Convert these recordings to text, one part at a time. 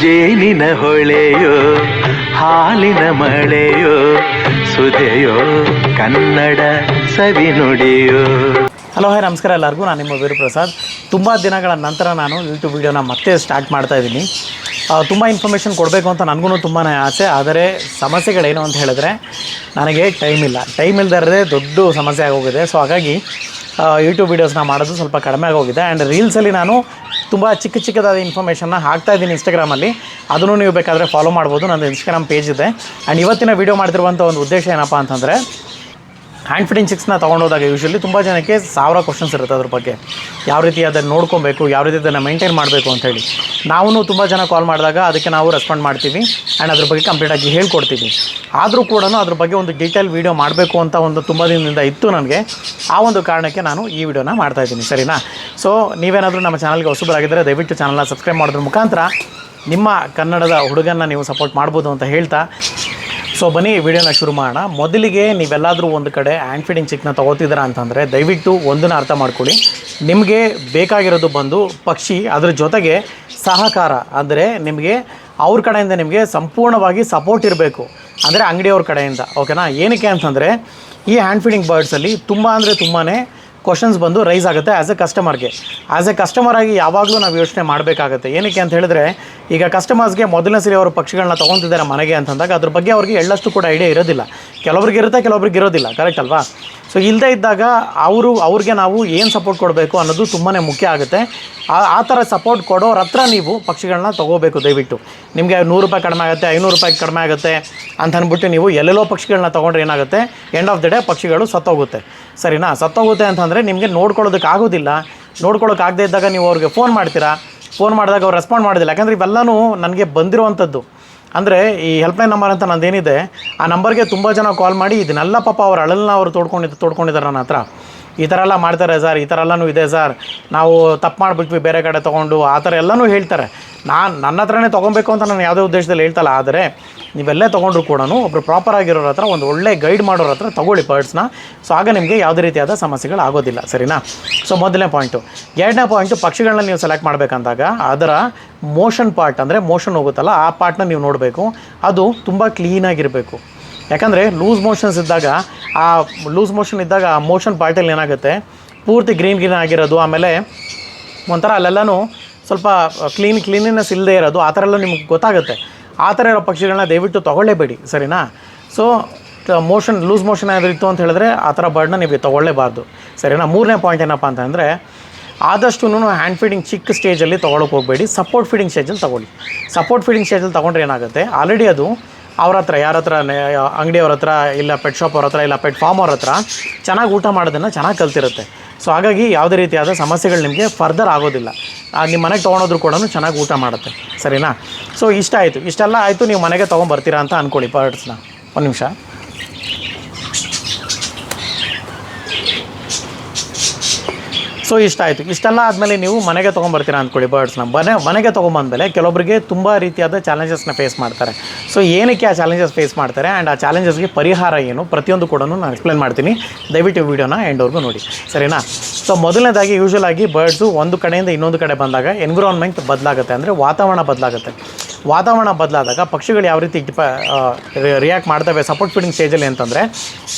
ಜೇನಿನ ಹೊಳೆಯೋ, ಹಾಲಿನ ಮಳೆಯೋ, ಸುದೆಯೋ, ಕನ್ನಡ ಸವಿ ನುಡಿಯೋ. ಹಲೋ, ಹಾಯ್, ನಮಸ್ಕಾರ ಎಲ್ಲರಿಗೂ. ನಾನು ನಿಮ್ಮ ವೀರಪ್ರಸಾದ್ ತುಂಬ ದಿನಗಳ ನಂತರ ನಾನು ಯೂಟ್ಯೂಬ್ ವೀಡಿಯೋನ ಮತ್ತೆ ಸ್ಟಾರ್ಟ್ ಮಾಡ್ತಾ ಇದ್ದೀನಿ. ತುಂಬ ಇನ್ಫಾರ್ಮೇಷನ್ ಕೊಡಬೇಕು ಅಂತ ನನಗೂ ತುಂಬಾ ಆಸೆ. ಆದರೆ ಸಮಸ್ಯೆಗಳೇನು ಅಂತ ಹೇಳಿದ್ರೆ ನನಗೆ ಟೈಮ್ ಇಲ್ಲ. ಟೈಮ್ ಇಲ್ಲದೇ ದೊಡ್ಡ ಸಮಸ್ಯೆ ಆಗೋಗಿದೆ. ಸೊ ಹಾಗಾಗಿ ಯೂಟ್ಯೂಬ್ ವೀಡಿಯೋಸ್ನ ಮಾಡೋದು ಸ್ವಲ್ಪ ಕಡಿಮೆ ಆಗೋಗಿದೆ. ಆ್ಯಂಡ್ ರೀಲ್ಸಲ್ಲಿ ನಾನು ತುಂಬ ಚಿಕ್ಕ ಚಿಕ್ಕದಾದ ಇನ್ಫಾರ್ಮೇಷನ್ನ ಹಾಕ್ತಾ ಇದ್ದೀನಿ ಇನ್ಸ್ಟಾಗ್ರಾಮಲ್ಲಿ ಅದನ್ನು ನೀವು ಬೇಕಾದರೆ ಫಾಲೋ ಮಾಡ್ಬೋದು. ನನ್ನ ಇನ್ಸ್ಟಾಗ್ರಾಮ್ ಪೇಜ್ ಇದೆ. ಆ್ಯಂಡ್ ಇವತ್ತಿನ ವೀಡಿಯೋ ಮಾಡ್ತಿರುವಂಥ ಒಂದು ಉದ್ದೇಶ ಏನಪ್ಪ ಅಂತಂದರೆ ಹ್ಯಾಂಡ್ ಫಿಟ್ಟಿಂಗ್ ಚಿಕ್ಸ್ನ ತೊಗೊಂಡೋದಾಗ ಯೂಶಲಿ ತುಂಬ ಜನಕ್ಕೆ ಸಾವಿರ ಕ್ವಶನ್ಸ್ ಇರುತ್ತೆ ಅದ್ರ ಬಗ್ಗೆ. ಯಾವ ರೀತಿ ಅದನ್ನು ನೋಡ್ಕೊಬೇಕು, ಯಾವ ರೀತಿ ಅದನ್ನು ಮೇಂಟೈನ್ ಮಾಡಬೇಕು ಅಂತೇಳಿ ನಾವು ತುಂಬ ಜನ ಕಾಲ್ ಮಾಡಿದಾಗ ಅದಕ್ಕೆ ನಾವು ರೆಸ್ಪಾಂಡ್ ಮಾಡ್ತೀವಿ ಆ್ಯಂಡ್ ಅದ್ರ ಬಗ್ಗೆ ಕಂಪ್ಲೀಟಾಗಿ ಹೇಳ್ಕೊಡ್ತೀವಿ. ಆದರೂ ಕೂಡ ಅದ್ರ ಬಗ್ಗೆ ಒಂದು ಡೀಟೇಲ್ ವೀಡಿಯೋ ಮಾಡಬೇಕು ಅಂತ ಒಂದು ತುಂಬ ದಿನದಿಂದ ಇತ್ತು ನನಗೆ. ಆ ಒಂದು ಕಾರಣಕ್ಕೆ ನಾನು ಈ ವಿಡಿಯೋನ ಮಾಡ್ತಾ ಇದ್ದೀನಿ, ಸರಿನಾ? ಸೊ ನೀವೇನಾದರೂ ನಮ್ಮ ಚಾನಲ್ಗೆ ಹೊಸಬರಾಗಿದ್ದರೆ ದಯವಿಟ್ಟು ಚಾನಲ್ನ ಸಬ್ಸ್ಕ್ರೈಬ್ ಮಾಡೋದ್ರ ಮುಖಾಂತರ ನಿಮ್ಮ ಕನ್ನಡದ ಹುಡುಗನ್ನ ನೀವು ಸಪೋರ್ಟ್ ಮಾಡ್ಬೋದು ಅಂತ ಹೇಳ್ತಾ ಸೊ ಬನ್ನಿ ವಿಡಿಯೋನ ಶುರು ಮಾಡೋಣ. ಮೊದಲಿಗೆ ನೀವೆಲ್ಲಾದರೂ ಒಂದು ಕಡೆ ಹ್ಯಾಂಡ್ ಫೀಡಿಂಗ್ ಚಿಕ್ನ ತೊಗೋತಿದ್ದೀರಾ ಅಂತಂದರೆ, ದಯವಿಟ್ಟು ಒಂದನ್ನು ಅರ್ಥ ಮಾಡ್ಕೊಳ್ಳಿ. ನಿಮಗೆ ಬೇಕಾಗಿರೋದು ಬಂದು ಪಕ್ಷಿ, ಅದರ ಜೊತೆಗೆ ಸಹಕಾರ. ಅಂದರೆ ನಿಮಗೆ ಅವ್ರ ಕಡೆಯಿಂದ ನಿಮಗೆ ಸಂಪೂರ್ಣವಾಗಿ ಸಪೋರ್ಟ್ ಇರಬೇಕು. ಅಂದರೆ ಅಂಗಡಿಯವ್ರ ಕಡೆಯಿಂದ ಓಕೆನಾ ಏನಕ್ಕೆ ಅಂತಂದರೆ, ಈ ಹ್ಯಾಂಡ್ ಫೀಡಿಂಗ್ ಬರ್ಡ್ಸಲ್ಲಿ ತುಂಬ ಅಂದರೆ ತುಂಬಾ ಕ್ವಶನ್ಸ್ ಬಂದು ರೈಸ್ ಆಗುತ್ತೆ ಆ್ಯಸ್ ಎ ಕಸ್ಟಮರ್ಗೆ ಆ್ಯಸ್ ಎ ಕಸ್ಟಮರ್ ಆಗಿ ಯಾವಾಗಲೂ ನಾವು ಯೋಚನೆ ಮಾಡಬೇಕಾಗುತ್ತೆ. ಏನಕ್ಕೆ ಅಂತ ಹೇಳಿದ್ರೆ, ಈಗ ಕಸ್ಟಮರ್ಸ್ಗೆ ಮೊದಲನೇ ಸರಿ ಅವರು ಪಕ್ಷಿಗಳನ್ನ ತೊಗೊತಿದ್ದಾರೆ ಮನೆಗೆ ಅಂತಂದಾಗ ಅದ್ರ ಬಗ್ಗೆ ಅವ್ರಿಗೆ ಎಳ್ಳಷ್ಟು ಕೂಡ ಐಡಿಯಾ ಇರೋದಿಲ್ಲ. ಕೆಲವ್ರಿಗೆ ಇರುತ್ತೆ ಕೆಲವೊಬ್ರಿಗೆ ಇರೋದಿಲ್ಲ. ಕರೆಕ್ಟ್ ಅಲ್ವಾ? ಸೊ ಇಲ್ಲದೇ ಇದ್ದಾಗ ಅವರು, ಅವ್ರಿಗೆ ನಾವು ಏನು ಸಪೋರ್ಟ್ ಕೊಡಬೇಕು ಅನ್ನೋದು ತುಂಬಾ ಮುಖ್ಯ ಆಗುತ್ತೆ. ಆ ಥರ ಸಪೋರ್ಟ್ ಕೊಡೋರ ಹತ್ರ ನೀವು ಪಕ್ಷಿಗಳನ್ನ ತೊಗೋಬೇಕು ದಯವಿಟ್ಟು. ನಿಮಗೆ ನೂರು ರೂಪಾಯಿ ಕಡಿಮೆ ಆಗುತ್ತೆ, ಐನೂರು ರೂಪಾಯಿ ಕಡಿಮೆ ಆಗುತ್ತೆ ಅಂತ ಅಂದ್ಬಿಟ್ಟು ನೀವು ಎಲ್ಲೆಲ್ಲೋ ಪಕ್ಷಿಗಳನ್ನ ತೊಗೊಂಡ್ರೆ ಏನಾಗುತ್ತೆ? ಎಂಡ್ ಆಫ್ ದ ಡೇ ಪಕ್ಷಿಗಳು ಸತ್ತೋಗುತ್ತೆ. ಸರಿನಾ? ಸತ್ತೋಗುತ್ತೆ ಅಂತಂದರೆ ನಿಮಗೆ ನೋಡ್ಕೊಳ್ಳೋದಕ್ಕೆ ಆಗೋದಿಲ್ಲ. ನೋಡ್ಕೊಳ್ಳೋಕ್ಕಾಗದೇ ಇದ್ದಾಗ ನೀವು ಅವ್ರಿಗೆ ಫೋನ್ ಮಾಡ್ತೀರಾ? ಫೋನ್ ಮಾಡಿದಾಗ ಅವ್ರು ರೆಸ್ಪಾಂಡ್ ಮಾಡೋದಿಲ್ಲ. ಯಾಕಂದರೆ ಇವೆಲ್ಲನೂ ನನಗೆ ಬಂದಿರುವಂಥದ್ದು ಅಂದರೆ ಈ ಹೆಲ್ಪ್ಲೈನ್ ನಂಬರ್ ಅಂತ ನಂದೇನಿದೆ, ಆ ನಂಬರ್ಗೆ ತುಂಬ ಜನ ಕಾಲ್ ಮಾಡಿ, ಇದನ್ನೆಲ್ಲ ಪಾಪ ಅವ್ರ ಅಳಲನ್ನ ಅವರು ತೋಡ್ಕೊಂಡಿದ್ದು ತೋಡ್ಕೊಂಡಿದ್ದಾರೆ ನನ್ನ ಹತ್ರ. ಈ ಥರ ಎಲ್ಲ ಮಾಡ್ತಾರೆ ಸರ್ ಈ ಥರ ಎಲ್ಲನೂ ಇದೆ ಸರ್ ನಾವು ತಪ್ಪು ಮಾಡಿಬಿಟ್ವಿ, ಬೇರೆ ಕಡೆ ತೊಗೊಂಡು, ಆ ಥರ ಎಲ್ಲನೂ ಹೇಳ್ತಾರೆ. ನಾನು ನನ್ನ ಹತ್ರನೇ ತೊಗೊಬೇಕು ಅಂತ ನಾನು ಯಾವುದೇ ಉದ್ದೇಶದಲ್ಲಿ ಹೇಳ್ತಲ್ಲ, ಆದರೆ ನೀವೆಲ್ಲೇ ತೊಗೊಂಡ್ರು ಕೂಡ ಒಬ್ಬರು ಪ್ರಾಪರ್ ಆಗಿರೋರ ಹತ್ರ, ಒಂದು ಒಳ್ಳೆ ಗೈಡ್ ಮಾಡೋರ ಹತ್ರ ತೊಗೊಳ್ಳಿ ಪರ್ಡ್ಸ್ನ ಸೊ ಆಗ ನಿಮಗೆ ಯಾವುದೇ ರೀತಿಯಾದ ಸಮಸ್ಯೆಗಳು ಆಗೋದಿಲ್ಲ, ಸರಿನಾ? ಸೊ ಮೊದಲನೇ ಪಾಯಿಂಟು ಎರಡನೇ ಪಾಯಿಂಟು ಪಕ್ಷಿಗಳನ್ನ ನೀವು ಸೆಲೆಕ್ಟ್ ಮಾಡಬೇಕಂದಾಗ, ಅದರ ಮೋಷನ್ ಪಾರ್ಟ್ ಅಂದರೆ ಮೋಷನ್ ಹೋಗುತ್ತಲ್ಲ, ಆ ಪಾರ್ಟ್ನ ನೀವು ನೋಡಬೇಕು. ಅದು ತುಂಬ ಕ್ಲೀನಾಗಿರಬೇಕು ಯಾಕಂದರೆ ಲೂಸ್ ಮೋಷನ್ಸ್ ಇದ್ದಾಗ, ಆ ಲೂಸ್ ಮೋಷನ್ ಇದ್ದಾಗ ಆ ಮೋಷನ್ ಪಾರ್ಟಲ್ಲಿ ಏನಾಗುತ್ತೆ? ಪೂರ್ತಿ ಗ್ರೀನ್ ಗ್ರೀನ್ ಆಗಿರೋದು, ಆಮೇಲೆ ಒಂಥರ ಅಲ್ಲೆಲ್ಲನೂ ಸ್ವಲ್ಪ ಕ್ಲೀನ್ ಕ್ಲೀನಿನೆಸ್ ಇಲ್ಲದೆ ಇರೋದು, ಆ ಥರ ಎಲ್ಲ ನಿಮ್ಗೆ ಗೊತ್ತಾಗುತ್ತೆ. ಆ ಥರ ಇರೋ ಪಕ್ಷಿಗಳನ್ನ ದಯವಿಟ್ಟು ತೊಗೊಳ್ಳೇಬೇಡಿ, ಸರಿನಾ? ಸೊ ಮೋಷನ್ ಲೂಸ್ ಮೋಷನ್ ಏನಾದರೂ ಇತ್ತು ಅಂತ ಹೇಳಿದ್ರೆ ಆ ಥರ ಬರ್ಡ್ನ ನೀವು ತೊಗೊಳ್ಳೇಬಾರ್ದು. ಸರಿನಾ? ಮೂರನೇ ಪಾಯಿಂಟ್ ಏನಪ್ಪ ಅಂತಂದರೆ ಆದಷ್ಟು ಹ್ಯಾಂಡ್ ಫೀಡಿಂಗ್ ಚಿಕ್ಕ ಸ್ಟೇಜಲ್ಲಿ ತೊಗೊಳಕ್ಕೆ ಹೋಗಬೇಡಿ. ಸಪೋರ್ಟ್ ಫೀಡಿಂಗ್ ಸ್ಟೇಜಲ್ಲಿ ತೊಗೊಳ್ಳಿ. ಸಪೋರ್ಟ್ ಫೀಡಿಂಗ್ ಸ್ಟೇಜಲ್ಲಿ ತೊಗೊಂಡ್ರೆ ಏನಾಗುತ್ತೆ? ಆಲ್ರೆಡಿ ಅದು ಅವ್ರ ಹತ್ರ, ಯಾರ ಹತ್ರ ಅಂಗಡಿಯವ್ರ ಹತ್ರ, ಇಲ್ಲ ಪೆಟ್ ಶಾಪ್ ಅವ್ರ ಹತ್ರ, ಇಲ್ಲ ಪೆಟ್ ಫಾರ್ಮ್ ಅವ್ರ ಹತ್ರ ಚೆನ್ನಾಗಿ ಊಟ ಮಾಡೋದನ್ನು ಚೆನ್ನಾಗಿ ಕಲ್ತಿರುತ್ತೆ. ಸೊ ಹಾಗಾಗಿ ಯಾವುದೇ ರೀತಿಯಾದ ಸಮಸ್ಯೆಗಳು ನಿಮಗೆ ಫರ್ದರ್ ಆಗೋದಿಲ್ಲ. ನಿಮ್ಮ ಮನೆಗೆ ತೊಗೊಂಡೋದ್ರು ಕೂಡ ಚೆನ್ನಾಗಿ ಊಟ ಮಾಡುತ್ತೆ. ಸರಿನಾ? ಸೊ ಇಷ್ಟ ಆಯಿತು. ಇಷ್ಟೆಲ್ಲ ಆಯಿತು, ನೀವು ಮನೆಗೆ ತೊಗೊಂಬರ್ತೀರಾ ಅಂತ ಅಂದ್ಕೊಳ್ಳಿ ಪಾರ್ಟ್ಸ್ನ ಒಂದು ನಿಮಿಷ. ಸೊ ಇಷ್ಟ ಆಯಿತು. ಇಷ್ಟೆಲ್ಲ ಆದಮೇಲೆ ನೀವು ಮನೆಗೆ ತೊಗೊಂಬರ್ತೀರಾ ಅಂದ್ಕೊಳ್ಳಿ ಬರ್ಡ್ಸ್ನ ಮನೆ, ಮನೆಗೆ ತೊಗೊಂಬಂದಮೇಲೆ ಕೆಲವೊಬ್ಬರಿಗೆ ತುಂಬ ರೀತಿಯಾದ ಚಾಲೆಂಜಸ್ನ ಫೇಸ್ ಮಾಡ್ತಾರೆ. ಸೊ ಏನಕ್ಕೆ ಆ ಚಾಲೆಂಜಸ್ ಫೇಸ್ ಮಾಡ್ತಾರೆ? ಆ್ಯಂಡ್ ಆ ಚಾಲೆಂಜಸ್ಗೆ ಪರಿಹಾರ ಏನು? ಪ್ರತಿಯೊಂದು ಕೂಡ ನಾನು ಎಕ್ಸ್ಪ್ಲೇನ್ ಮಾಡ್ತೀನಿ. ದಯವಿಟ್ಟು ವಿಡಿಯೋನ ಎಂಡ್ವರೆಗೂ ನೋಡಿ. ಸರಿನಾ? ಸೊ ಮೊದಲನೇದಾಗಿ ಯೂಶಲ್ ಆಗಿ ಬರ್ಡ್ಸು ಒಂದು ಕಡೆಯಿಂದ ಇನ್ನೊಂದು ಕಡೆ ಬಂದಾಗ ಎನ್ವಿರಾನ್ಮೆಂಟ್ ಬದಲಾಗುತ್ತೆ. ಅಂದರೆ ವಾತಾವರಣ ಬದಲಾಗುತ್ತೆ. ವಾತಾವರಣ ಬದಲಾದಾಗ ಪಕ್ಷಿಗಳು ಯಾವ ರೀತಿ ರಿಯಾಕ್ಟ್ ಮಾಡ್ತವೆ ಸಪೋರ್ಟ್ ಫೀಡಿಂಗ್ ಸ್ಟೇಜಲ್ಲಿ ಅಂತಂದರೆ,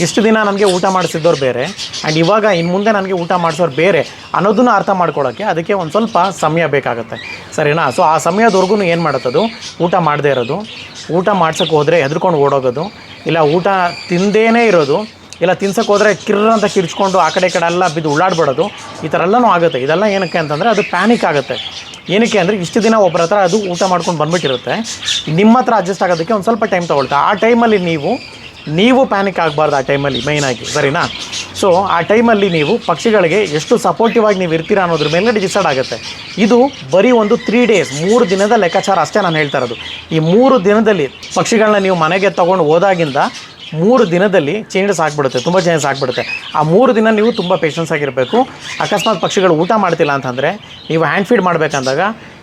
ಇಷ್ಟು ದಿನ ನನಗೆ ಊಟ ಮಾಡಿಸಿದ್ದವ್ರು ಬೇರೆ ಆ್ಯಂಡ್ ಇವಾಗ ಇನ್ನು ಮುಂದೆ ನನಗೆ ಊಟ ಮಾಡಿಸೋರು ಬೇರೆ ಅನ್ನೋದನ್ನು ಅರ್ಥ ಮಾಡ್ಕೊಳ್ಳೋಕ್ಕೆ ಅದಕ್ಕೆ ಒಂದು ಸ್ವಲ್ಪ ಸಮಯ ಬೇಕಾಗುತ್ತೆ. ಸರಿನಾ? ಸೊ ಆ ಸಮಯದವರೆಗೂ ಏನು ಮಾಡುತ್ತದು? ಊಟ ಮಾಡದೇ ಇರೋದು. ಊಟ ಮಾಡ್ಸೋಕ್ಕೆ ಹೋದರೆ ಹೆದರ್ಕೊಂಡು ಓಡೋಗೋದು. ಇಲ್ಲ ಊಟ ತಿಂದೇನೇ ಇರೋದು. ಇಲ್ಲ ತಿನ್ಸಕ್ಕೆ ಹೋದರೆ ಕಿರ್ರ ಅಂತ ಕಿರ್ಚ್ಕೊಂಡು ಆ ಕಡೆ ಈ ಕಡೆ ಎಲ್ಲ ಬಿದ್ದು ಉಳ್ಳಾಡ್ಬಿಡೋದು. ಈ ಥರ ಎಲ್ಲನೂ ಆಗುತ್ತೆ. ಇದೆಲ್ಲ ಏನಕ್ಕೆ ಅಂತಂದರೆ ಅದು ಪ್ಯಾನಿಕ್ ಆಗುತ್ತೆ. ಏನಕ್ಕೆ ಅಂದರೆ ಇಷ್ಟು ದಿನ ಒಬ್ಬರ ಹತ್ರ ಅದು ಊಟ ಮಾಡ್ಕೊಂಡು ಬಂದ್ಬಿಟ್ಟಿರುತ್ತೆ. ನಿಮ್ಮ ಹತ್ರ ಅಡ್ಜಸ್ಟ್ ಆಗೋದಕ್ಕೆ ಒಂದು ಸ್ವಲ್ಪ ಟೈಮ್ ತೊಗೊಳ್ತಾ. ಆ ಟೈಮಲ್ಲಿ ನೀವು ನೀವು ಪ್ಯಾನಿಕ್ ಆಗಬಾರ್ದು ಆ ಟೈಮಲ್ಲಿ ಮೈನಾಗಿ ಸರಿನಾ? ಸೊ ಆ ಟೈಮಲ್ಲಿ ನೀವು ಪಕ್ಷಿಗಳಿಗೆ ಎಷ್ಟು ಸಪೋರ್ಟಿವ್ ಆಗಿ ನೀವು ಇರ್ತೀರಾ ಅನ್ನೋದ್ರ ಮೇಲೆ ಡಿಸೈಡ್ ಆಗುತ್ತೆ. ಇದು ಬರೀ ಒಂದು ತ್ರೀ ಡೇಸ್ ಮೂರು ದಿನದ ಲೆಕ್ಕಾಚಾರ ಅಷ್ಟೇ ನಾನು ಹೇಳ್ತಾ ಇರೋದು. ಈ ಮೂರು ದಿನದಲ್ಲಿ ಪಕ್ಷಿಗಳನ್ನ ನೀವು ಮನೆಗೆ ತೊಗೊಂಡು ಹೋದಾಗಿಂದ ಮೂರು ದಿನದಲ್ಲಿ ಚೇಂಜಸ್ ಆಗಿಬಿಡುತ್ತೆ, ತುಂಬ ಚೇಂಜಸ್ ಆಗಿಬಿಡುತ್ತೆ. ಆ ಮೂರು ದಿನ ನೀವು ತುಂಬ ಪೇಷನ್ಸ್ ಆಗಿರಬೇಕು. ಅಕಸ್ಮಾತ್ ಪಕ್ಷಿಗಳು ಊಟ ಮಾಡ್ತಿಲ್ಲ ಅಂತಂದರೆ ನೀವು ಹ್ಯಾಂಡ್ ಫೀಡ್ ಮಾಡಬೇಕಂದಾಗ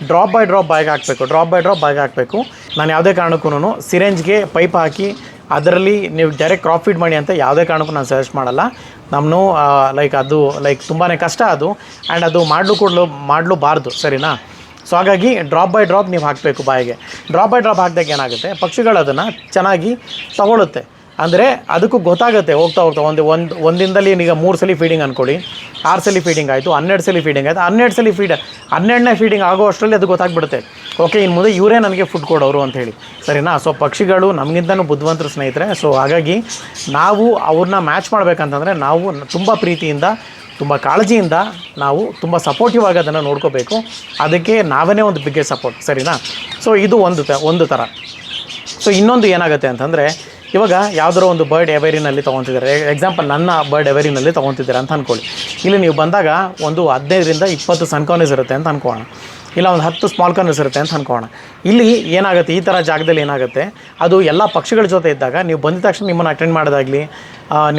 ಡ್ರಾಪ್ ಬೈ ಡ್ರಾಪ್ ಬಾಯ್ಗೆ ಹಾಕಬೇಕು ಡ್ರಾಪ್ ಬೈ ಡ್ರಾಪ್ ಬಾಯ್ಗೆ ಹಾಕಬೇಕು. ನಾನು ಯಾವುದೇ ಕಾರಣಕ್ಕೂ ಸಿರೆಂಜ್ಗೆ ಪೈಪ್ ಹಾಕಿ ಅದರಲ್ಲಿ ನೀವು ಡೈರೆಕ್ಟ್ ಕ್ರಾಪ್ ಫೀಡ್ ಮಾಡಿ ಅಂತ ಯಾವುದೇ ಕಾರಣಕ್ಕೂ ನಾನು ಸಜೆಸ್ಟ್ ಮಾಡಲ್ಲ. ನಮ್ಮನ್ನು ಲೈಕ್ ಅದು ಲೈಕ್ ತುಂಬಾ ಕಷ್ಟ ಅದು. ಆ್ಯಂಡ್ ಅದು ಮಾಡಲು ಕೊಡಲು ಮಾಡಲೂಬಾರ್ದು ಸರಿನಾ? ಸೊ ಹಾಗಾಗಿ ಡ್ರಾಪ್ ಬೈ ಡ್ರಾಪ್ ನೀವು ಹಾಕಬೇಕು ಬಾಯಿಗೆ. ಡ್ರಾಪ್ ಬೈ ಡ್ರಾಪ್ ಹಾಕಿದಾಗ ಏನಾಗುತ್ತೆ? ಪಕ್ಷಿಗಳು ಅದನ್ನು ಚೆನ್ನಾಗಿ ತಗೊಳುತ್ತೆ. ಅಂದರೆ ಅದಕ್ಕೂ ಗೊತ್ತಾಗುತ್ತೆ, ಹೋಗ್ತಾ ಹೋಗ್ತಾ ಒಂದು ಒಂದು ಒಂದಿನದಲ್ಲಿ ಈಗ ಮೂರು ಸಲ ಫೀಡಿಂಗ್ ಅಂದ್ಕೊಳ್ಳಿ ಆರು ಸಲ ಫೀಡಿಂಗ್ ಆಯಿತು, ಹನ್ನೆರಡು ಸಲ ಫೀಡಿಂಗ್ ಆಯಿತು. ಹನ್ನೆರಡು ಸಲ ಫೀಡ್ ಹನ್ನೆರಡನೇ ಫೀಡಿಂಗ್ ಆಗೋ ಅಷ್ಟರಲ್ಲಿ ಅದು ಗೊತ್ತಾಗ್ಬಿಡುತ್ತೆ. ಓಕೆ ಇನ್ನು ಮುಂದೆ ಇವರೇ ನನಗೆ ಫುಡ್ ಕೊಡೋರು ಅಂತ ಹೇಳಿ. ಸರಿನಾ? ಸೊ ಪಕ್ಷಿಗಳು ನಮಗಿಂತನೂ ಬುದ್ಧಿವಂತರು ಸ್ನೇಹಿತರೆ. ಸೊ ಹಾಗಾಗಿ ನಾವು ಅವ್ರನ್ನ ಮ್ಯಾಚ್ ಮಾಡಬೇಕಂತಂದರೆ ನಾವು ತುಂಬ ಪ್ರೀತಿಯಿಂದ, ತುಂಬ ಕಾಳಜಿಯಿಂದ ನಾವು ತುಂಬ ಸಪೋರ್ಟಿವ್ ಆಗಿ ಅದನ್ನು ನೋಡ್ಕೋಬೇಕು. ಅದಕ್ಕೆ ನಾವೇ ಒಂದು ಬಿಗ್ಗೆ ಸಪೋರ್ಟ್ ಸರಿನಾ? ಸೊ ಇದು ಒಂದು ತ, ಒಂದು ಥರ ಸೊ ಇನ್ನೊಂದು ಏನಾಗುತ್ತೆ ಅಂತಂದರೆ ಇವಾಗ ಯಾವ್ದಾರು ಒಂದು ಬರ್ಡ್ ಎವೇರಿನಲ್ಲಿ ತೊಗೊತಿದ್ದಾರೆ. ಎಕ್ಸಾಂಪಲ್ ನನ್ನ ಬರ್ಡ್ ಎವೇರಿನಲ್ಲಿ ತೊಗೊತಿದ್ದಾರೆ ಅಂತ ಅಂದ್ಕೊಳ್ಳಿ ಇಲ್ಲಿ ನೀವು ಬಂದಾಗ ಒಂದು ಹದಿನೈದರಿಂದ ಇಪ್ಪತ್ತು ಸನ್ಕಾರ್ನಸ್ ಇರುತ್ತೆ ಅಂತ ಅನ್ಕೋಣ ಇಲ್ಲ ಒಂದು ಹತ್ತು ಸ್ಮಾಲ್ ಕಾರ್ನರ್ಸ್ ಇರುತ್ತೆ ಅಂತ ಅನ್ಕೋಣ ಇಲ್ಲಿ ಏನಾಗುತ್ತೆ? ಈ ಥರ ಜಾಗದಲ್ಲಿ ಏನಾಗುತ್ತೆ? ಅದು ಎಲ್ಲ ಪಕ್ಷಿಗಳ ಜೊತೆ ಇದ್ದಾಗ ನೀವು ಬಂದಿದ ತಕ್ಷಣ ನಿಮ್ಮನ್ನು ಅಟೆಂಡ್ ಮಾಡೋದಾಗಲಿ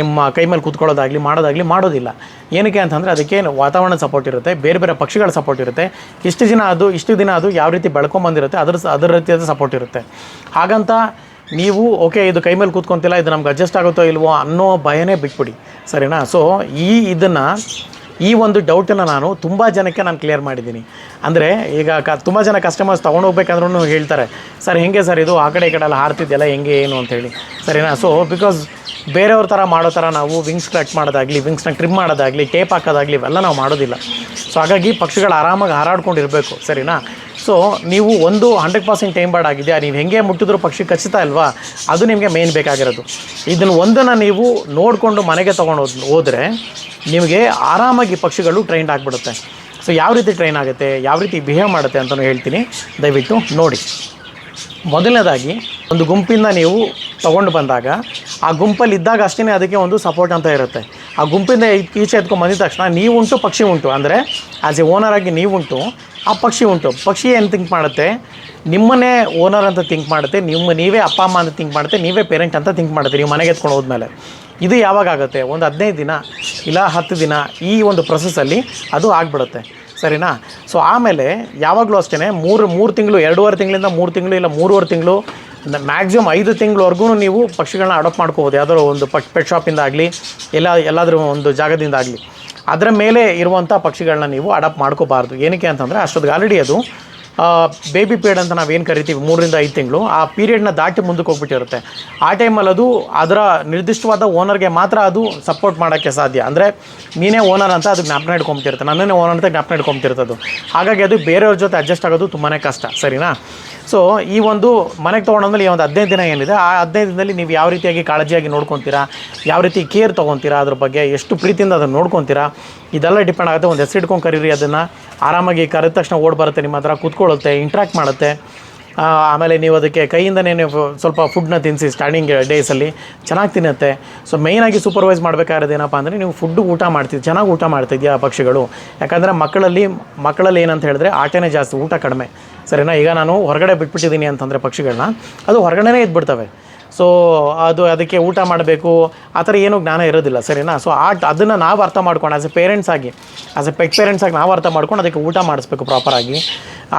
ನಿಮ್ಮ ಕೈ ಮೇಲೆ ಕೂತ್ಕೊಳ್ಳೋದಾಗಲಿ, ಮಾಡೋದಾಗಲಿ ಮಾಡೋದಿಲ್ಲ. ಏನಕ್ಕೆ ಅಂತಂದರೆ ಅದಕ್ಕೆ ವಾತಾವರಣ ಸಪೋರ್ಟ್ ಇರುತ್ತೆ, ಬೇರೆ ಬೇರೆ ಪಕ್ಷಿಗಳ ಸಪೋರ್ಟ್ ಇರುತ್ತೆ. ಇಷ್ಟು ದಿನ ಅದು, ಇಷ್ಟು ದಿನ ಅದು ಯಾವ ರೀತಿ ಬೆಳ್ಕೊಂಬಂದಿರುತ್ತೆ, ಅದರ ಅದರ ರೀತಿಯಾದ ಸಪೋರ್ಟ್ ಇರುತ್ತೆ. ಹಾಗಂತ ನೀವು ಓಕೆ ಇದು ಕೈ ಮೇಲೆ ಕೂತ್ಕೊತಿಲ್ಲ, ಇದು ನಮ್ಗೆ ಅಡ್ಜಸ್ಟ್ ಆಗುತ್ತೋ ಇಲ್ವೋ ಅನ್ನೋ ಭಯನೇ ಬಿಟ್ಬಿಡಿ. ಸರಿನಾ? ಸೊ ಈ ಇದನ್ನು, ಈ ಒಂದು ಡೌಟನ್ನು ನಾನು ತುಂಬ ಜನಕ್ಕೆ ನಾನು ಕ್ಲಿಯರ್ ಮಾಡಿದ್ದೀನಿ. ಅಂದರೆ, ಈಗ ಕ, ತುಂಬ ಜನ ಕಸ್ಟಮರ್ಸ್ ತೊಗೊಂಡೋಗ್ಬೇಕಂದ್ರೂ ಹೇಳ್ತಾರೆ, ಸರ್, ಹೆಂಗೆ ಸರ್ ಇದು? ಆ ಕಡೆ ಈ ಕಡೆ ಎಲ್ಲ ಹಾರ್ತಿದ್ದೆಲ್ಲ ಹೆಂಗೆ ಏನು? ಅಂತೇಳಿ ಸರಿನಾ? ಸೊ ಬಿಕಾಸ್ ಬೇರೆಯವ್ರ ಥರ ಮಾಡೋ ಥರ ನಾವು ವಿಂಗ್ಸ್ ಕಟ್ ಮಾಡೋದಾಗಲಿ ವಿಂಗ್ಸ್ನ ಟ್ರಿಮ್ ಮಾಡೋದಾಗಲಿ ಟೇಪ್ ಹಾಕೋದಾಗಲಿ ಇವೆಲ್ಲ ನಾವು ಮಾಡೋದಿಲ್ಲ. ಸೊ ಹಾಗಾಗಿ ಪಕ್ಷಿಗಳು ಆರಾಮಾಗಿ ಹಾರಾಡ್ಕೊಂಡಿರಬೇಕು. ಸರಿನಾ? ಸೊ ನೀವು ಒಂದು ಹಂಡ್ರೆಡ್ ಪರ್ಸೆಂಟ್ ಟೈಮ್ ಬಾರ್ಡ್ ಆಗಿದೆಯಾ ನೀವು ಹೆಂಗೆ ಮುಟ್ಟಿದ್ರು ಪಕ್ಷಿ ಖಚಿತ ಅಲ್ವಾ? ಅದು ನಿಮಗೆ ಮೇನ್ ಬೇಕಾಗಿರೋದು. ಇದನ್ನು ಒಂದನ್ನು ನೀವು ನೋಡಿಕೊಂಡು ಮನೆಗೆ ತೊಗೊಂಡು ಹೋದ್ ಹೋದರೆ ನಿಮಗೆ ಆರಾಮಾಗಿ ಪಕ್ಷಿಗಳು ಟ್ರೈನ್ಡ್ ಆಗಿಬಿಡುತ್ತೆ. ಸೊ ಯಾವ ರೀತಿ ಟ್ರೈನ್ ಆಗುತ್ತೆ? ಯಾವ ರೀತಿ ಬಿಹೇವ್ ಮಾಡುತ್ತೆ ಅಂತಲೂ ಹೇಳ್ತೀನಿ. ದಯವಿಟ್ಟು ನೋಡಿ. ಮೊದಲನೇದಾಗಿ ಒಂದು ಗುಂಪಿಂದ ನೀವು ತೊಗೊಂಡು ಬಂದಾಗ, ಆ ಗುಂಪಲ್ಲಿ ಇದ್ದಾಗ ಅಷ್ಟೇ ಅದಕ್ಕೆ ಒಂದು ಸಪೋರ್ಟ್ ಅಂತ ಇರುತ್ತೆ. ಆ ಗುಂಪಿಂದ ಈಚೆ ಎತ್ಕೊಂಡು ಬಂದಿದ ತಕ್ಷಣ ನೀವು ಉಂಟು ಪಕ್ಷಿ ಉಂಟು. ಅಂದರೆ ಆ್ಯಸ್ ಎ ಓನರ್ ಆಗಿ ನೀವು ಉಂಟು ಆ ಪಕ್ಷಿ ಉಂಟು. ಪಕ್ಷಿ ಏನು ಥಿಂಕ್ ಮಾಡುತ್ತೆ? ನಿಮ್ಮನ್ನೇ ಓನರ್ ಅಂತ ಥಿಂಕ್ ಮಾಡುತ್ತೆ, ನಿಮ್ಮ ನೀವೇ ಅಪ್ಪ, ಅಮ್ಮ ಅಂತ ಥಿಂಕ್ ಮಾಡುತ್ತೆ, ನೀವೇ ಪೇರೆಂಟ್ ಅಂತ ಥಿಂಕ್ ಮಾಡುತ್ತೆ, ನೀವು ಮನೆಗೆ ಎತ್ಕೊಂಡು ಹೋದ್ಮೇಲೆ. ಇದು ಯಾವಾಗ ಆಗುತ್ತೆ? ಒಂದು ಹದಿನೈದು ದಿನ ಇಲ್ಲ ಹತ್ತು ದಿನ ಈ ಒಂದು ಪ್ರೊಸೆಸ್ಸಲ್ಲಿ ಅದು ಆಗಿಬಿಡುತ್ತೆ. ಸರಿನಾ? ಸೊ ಆಮೇಲೆ ಯಾವಾಗಲೂ ಅಷ್ಟೇ ಮೂರು ಮೂರು ತಿಂಗಳು, ಎರಡೂವರೆ ತಿಂಗಳಿಂದ ಮೂರು ತಿಂಗಳು ಇಲ್ಲ ಮೂರುವರೆ ತಿಂಗಳು ಮ್ಯಾಕ್ಸಿಮಮ್ ಐದು ತಿಂಗಳವರೆಗೂ ನೀವು ಪಕ್ಷಿಗಳನ್ನ ಅಡಾಪ್ಟ್ ಮಾಡ್ಕೋಬೋದು. ಯಾವುದಾದ್ರು ಒಂದು ಪಟ್ ಪೆಟ್ ಶಾಪಿಂದ ಆಗಲಿ ಎಲ್ಲ, ಎಲ್ಲಾದರೂ ಒಂದು ಜಾಗದಿಂದ ಆಗಲಿ ಅದರ ಮೇಲೆ ಇರುವಂಥ ಪಕ್ಷಿಗಳನ್ನ ನೀವು ಅಡಾಪ್ಟ್ ಮಾಡ್ಕೋಬಾರ್ದು. ಏನಕ್ಕೆ ಅಂತಂದರೆ, ಅಷ್ಟೊತ್ತಿಗೆ ಆಲ್ರೆಡಿ ಅದು ಬೇಬಿ ಪೀರಿಯಡ್ ಅಂತ ನಾವೇನು ಕರಿತೀವಿ? ಮೂರರಿಂದ ಐದು ತಿಂಗಳು. ಆ ಪೀರಿಯಡ್ನ ದಾಟಿ ಮುಂದಕ್ಕೆ ಹೋಗ್ಬಿಟ್ಟಿರುತ್ತೆ. ಆ ಟೈಮಲ್ಲಿ ಅದು ಅದರ ನಿರ್ದಿಷ್ಟವಾದ ಓನರ್ಗೆ ಮಾತ್ರ ಅದು ಸಪೋರ್ಟ್ ಮಾಡೋಕ್ಕೆ ಸಾಧ್ಯ. ಅಂದರೆ ನೀನೇ ಓನರ್ ಅಂತ ಅದು ಜ್ಞಾಪನ ಇಟ್ಕೊಂಬಿಟ್ಟಿರುತ್ತೆ. ನನ್ನೇ ಓನರ್ ಅಂತ ಜ್ಞಾಪನ ಇಟ್ಕೊಂಬಿಟ್ಟಿರ್ತದು ಹಾಗಾಗಿ ಅದು ಬೇರೆಯವ್ರ ಜೊತೆ ಅಡ್ಜಸ್ಟ್ ಆಗೋದು ತುಂಬಾ ಕಷ್ಟ. ಸರಿನಾ? ಸೊ ಈ ಒಂದು ಮನೆಗೆ ತೊಗೊಂಡಂದ್ರೆ ಈ ಒಂದು ಹದಿನೈದು ದಿನ ಏನಿದೆ, ಆ ಹದಿನೈದು ದಿನದಲ್ಲಿ ನೀವು ಯಾವ ರೀತಿಯಾಗಿ ಕಾಳಜಿಯಾಗಿ ನೋಡ್ಕೊತೀರಾ, ಯಾವ ರೀತಿ ಕೇರ್ ತೊಗೊತೀರಾ ಅದ್ರ ಬಗ್ಗೆ, ಎಷ್ಟು ಪ್ರೀತಿಯಿಂದ ಅದನ್ನು ನೋಡ್ಕೊತೀರಾ, ಇದೆಲ್ಲ ಡಿಪೆಂಡ್ ಆಗುತ್ತೆ. ಒಂದು ಹೆಸರು ಇಟ್ಕೊಂಡು ಕರೀರಿ ಅದನ್ನು. ಆರಾಮಾಗಿ ಕರೆದ ತಕ್ಷಣ ಓಡ್ ಬರುತ್ತೆ, ನಿಮ್ಮ ಹತ್ರ ಕೂತ್ಕೊಳ್ಳುತ್ತೆ ಇಂಟ್ರ್ಯಾಕ್ಟ್ ಮಾಡುತ್ತೆ. ಆಮೇಲೆ ನೀವು ಅದಕ್ಕೆ ಕೈಯಿಂದನೇ ಸ್ವಲ್ಪ ಫುಡ್ನ ತಿನ್ನಿಸಿ ಸ್ಟಾರ್ಟಿಂಗ್ ಡೇಸಲ್ಲಿ ಚೆನ್ನಾಗಿ ತಿನ್ನುತ್ತೆ. ಸೊ ಮೇಯ್ನಾಗಿ ಸೂಪರ್ವೈಸ್ ಮಾಡಬೇಕಾಗಿರೋದು ಏನಪ್ಪ ಅಂದರೆ, ನೀವು ಫುಡ್ಡು ಊಟ ಮಾಡ್ತಿದ್ದು ಚೆನ್ನಾಗಿ ಊಟ ಮಾಡ್ತಿದ್ಯಾ ಪಕ್ಷಿಗಳು. ಯಾಕಂದರೆ ಮಕ್ಕಳಲ್ಲಿ ಮಕ್ಕಳಲ್ಲಿ ಏನಂತ ಹೇಳಿದ್ರೆ, ಆಟನೇ ಜಾಸ್ತಿ, ಊಟ ಕಡಿಮೆ. ಸರಿನಾ? ಈಗ ನಾನು ಹೊರಗಡೆ ಬಿಟ್ಬಿಟ್ಟಿದ್ದೀನಿ ಅಂತಂದರೆ ಪಕ್ಷಿಗಳನ್ನ ಅದು ಹೊರಗಡೆನೇ ಇದ್ಬಿಡ್ತವೆ. ಸೊ ಅದು ಅದಕ್ಕೆ ಊಟ ಮಾಡಬೇಕು, ಆ ಥರ ಏನೂ ಜ್ಞಾನ ಇರೋದಿಲ್ಲ, ಸರಿನಾ? ಸೊ ಆ ಅದನ್ನು ನಾವು ಅರ್ಥ ಮಾಡ್ಕೊಂಡು ಆ್ಯಸ್ ಎ ಪೇರೆಂಟ್ಸ್ ಆಗಿ ಆ್ಯಸ್ ಎ ಪೆಟ್ ಪೇರೆಂಟ್ಸ್ ಆಗಿ ನಾವು ಅರ್ಥ ಮಾಡ್ಕೊಂಡು ಅದಕ್ಕೆ ಊಟ ಮಾಡಿಸ್ಬೇಕು ಪ್ರಾಪರಾಗಿ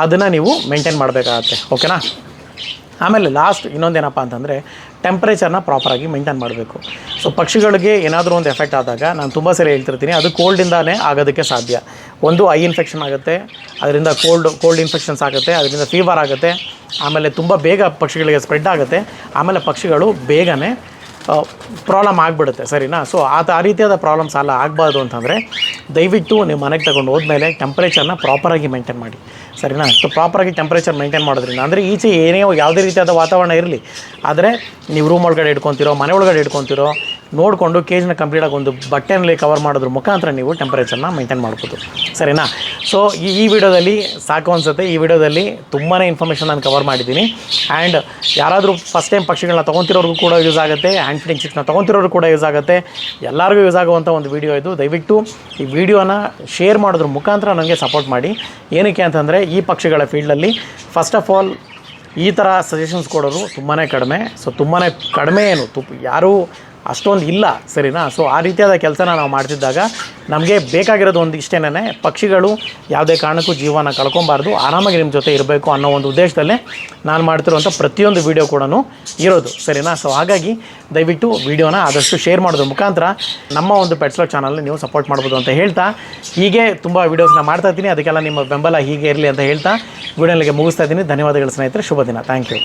ಅದನ್ನು ನೀವು ಮೇಂಟೈನ್ ಮಾಡಬೇಕಾಗತ್ತೆ. ಓಕೆನಾ ಆಮೇಲೆ ಲಾಸ್ಟ್ ಇನ್ನೊಂದೇನಪ್ಪ ಅಂತಂದರೆ ಟೆಂಪ್ರೇಚರ್ನ ಪ್ರಾಪರಾಗಿ ಮೇಂಟೈನ್ ಮಾಡಬೇಕು. ಸೊ ಪಕ್ಷಿಗಳಿಗೆ ಏನಾದರೂ ಒಂದು ಎಫೆಕ್ಟ್ ಆದಾಗ ನಾನು ತುಂಬ ಸರಿ ಹೇಳ್ತಿರ್ತೀನಿ, ಅದು ಕೋಲ್ಡಿಂದಾನೇ ಆಗೋದಕ್ಕೆ ಸಾಧ್ಯ. ಒಂದು ಐ ಇನ್ಫೆಕ್ಷನ್ ಆಗುತ್ತೆ, ಅದರಿಂದ ಕೋಲ್ಡ್ ಕೋಲ್ಡ್ ಇನ್ಫೆಕ್ಷನ್ಸ್ ಆಗುತ್ತೆ, ಅದರಿಂದ ಫೀವರ್ ಆಗುತ್ತೆ, ಆಮೇಲೆ ತುಂಬ ಬೇಗ ಪಕ್ಷಿಗಳಿಗೆ ಸ್ಪ್ರೆಡ್ ಆಗುತ್ತೆ, ಆಮೇಲೆ ಪಕ್ಷಿಗಳು ಬೇಗನೆ ಪ್ರಾಬ್ಲಮ್ ಆಗಿಬಿಡುತ್ತೆ, ಸರಿನಾ? ಸೊ ಆ ಆ ರೀತಿಯಾದ ಪ್ರಾಬ್ಲಮ್ಸ್ ಎಲ್ಲ ಆಗಬಾರ್ದು ಅಂತಂದರೆ ದಯವಿಟ್ಟು ನೀವು ಮನೆಗೆ ತಗೊಂಡು ಹೋದ್ಮೇಲೆ ಟೆಂಪ್ರೇಚರ್ನ ಪ್ರಾಪರಾಗಿ ಮೇಂಟೈನ್ ಮಾಡಿ, ಸರಿನಾ? ಸೊ ಪ್ರಾಪರಾಗಿ ಟೆಂಪ್ರೇಚರ್ ಮೇಂಟೈನ್ ಮಾಡೋದ್ರಿಂದ, ಅಂದರೆ ಈಚೆ ಏನೇ ಯಾವುದೇ ರೀತಿಯಾದ ವಾತಾವರಣ ಇರಲಿ, ಆದರೆ ನೀವು ರೂಮ್ ಒಳಗಡೆ ಇಟ್ಕೊತಿರೋ, ಮನೆ ಒಳಗಡೆ ಇಟ್ಕೊತಿರೋ ನೋಡಿಕೊಂಡು ಕೇಜ್ನ ಕಂಪ್ಲೀಟಾಗಿ ಒಂದು ಬಟ್ಟೆನಲ್ಲಿ ಕವರ್ ಮಾಡೋದ್ರ ಮುಖಾಂತರ ನೀವು ಟೆಂಪ್ರೇಚರ್ನ ಮೈಂಟೈನ್ ಮಾಡ್ಬೋದು. ಸರಿನಾ? ಸೊ ಈ ಈ ವಿಡಿಯೋದಲ್ಲಿ ಸಾಕು ಅನಿಸುತ್ತೆ. ಈ ವಿಡಿಯೋದಲ್ಲಿ ತುಂಬಾ ಇನ್ಫಾರ್ಮೇಷನ್ ನಾನು ಕವರ್ ಮಾಡಿದ್ದೀನಿ. ಆ್ಯಂಡ್ ಯಾರಾದರೂ ಫಸ್ಟ್ ಟೈಮ್ ಪಕ್ಷಿಗಳನ್ನ ತೊಗೊತಿರೋರ್ಗೂ ಕೂಡ ಯೂಸ್ ಆಗುತ್ತೆ. ಹ್ಯಾಂಡ್ ಫಿಟ್ಟಿಂಗ್ ಚಿಪ್ಸ್ನ ತೊಗೊತಿರೋರು ಕೂಡ ಯೂಸ್ ಆಗುತ್ತೆ. ಎಲ್ಲರಿಗೂ ಯೂಸ್ ಆಗುವಂಥ ಒಂದು ವಿಡಿಯೋ ಇದು. ದಯವಿಟ್ಟು ಈ ವಿಡಿಯೋನ ಶೇರ್ ಮಾಡೋದ್ರ ಮುಖಾಂತರ ನನಗೆ ಸಪೋರ್ಟ್ ಮಾಡಿ. ಏನಕ್ಕೆ ಅಂತಂದರೆ ಈ ಪಕ್ಷಿಗಳ ಫೀಲ್ಡಲ್ಲಿ ಫಸ್ಟ್ ಆಫ್ ಆಲ್ ಈ ಥರ ಸಜೆಷನ್ಸ್ ಕೊಡೋರು ತುಂಬಾ ಕಡಿಮೆ. ಸೊ ತುಂಬಾ ಕಡಿಮೆ ಏನು? ತುಪ್ಪ ಯಾರೂ ಅಷ್ಟೊಂದು ಇಲ್ಲ, ಸರಿನಾ? ಸೊ ಆ ರೀತಿಯಾದ ಕೆಲಸನ ನಾವು ಮಾಡ್ತಿದ್ದಾಗ ನಮಗೆ ಬೇಕಾಗಿರೋದು ಒಂದು ಇಷ್ಟೇನೆ ಪಕ್ಷಿಗಳು ಯಾವುದೇ ಕಾರಣಕ್ಕೂ ಜೀವನ ಕಳ್ಕೊಬಾರ್ದು, ಆರಾಮಾಗಿ ನಿಮ್ಮ ಜೊತೆ ಇರಬೇಕು ಅನ್ನೋ ಒಂದು ಉದ್ದೇಶದಲ್ಲೇ ನಾನು ಮಾಡ್ತಿರುವಂಥ ಪ್ರತಿಯೊಂದು ವೀಡಿಯೋ ಕೂಡ ಇರೋದು, ಸರಿನಾ? ಸೊ ಹಾಗಾಗಿ ದಯವಿಟ್ಟು ವೀಡಿಯೋನ ಆದಷ್ಟು ಶೇರ್ ಮಾಡೋದ್ರ ಮುಖಾಂತರ ನಮ್ಮ ಒಂದು ಪೆಟ್ಸ್ಲೋ ಚಾನಲ್ನ ನೀವು ಸಪೋರ್ಟ್ ಮಾಡ್ಬೋದು ಅಂತ ಹೇಳ್ತಾ, ಹೀಗೆ ತುಂಬ ವೀಡಿಯೋಸ್ನ ಮಾಡ್ತಾ ಇದ್ದೀನಿ. ಅದಕ್ಕೆಲ್ಲ ನಿಮ್ಮ ಬೆಂಬಲ ಹೀಗೆ ಇರಲಿ ಅಂತ ಹೇಳ್ತಾ ವಿಡಿಯೋನಿಗೆ ಮುಗಿಸ್ತಾ ಇದ್ದೀನಿ. ಧನ್ಯವಾದಗಳು ಸ್ನೇಹಿತರೆ. ಶುಭ ದಿನ. Thank you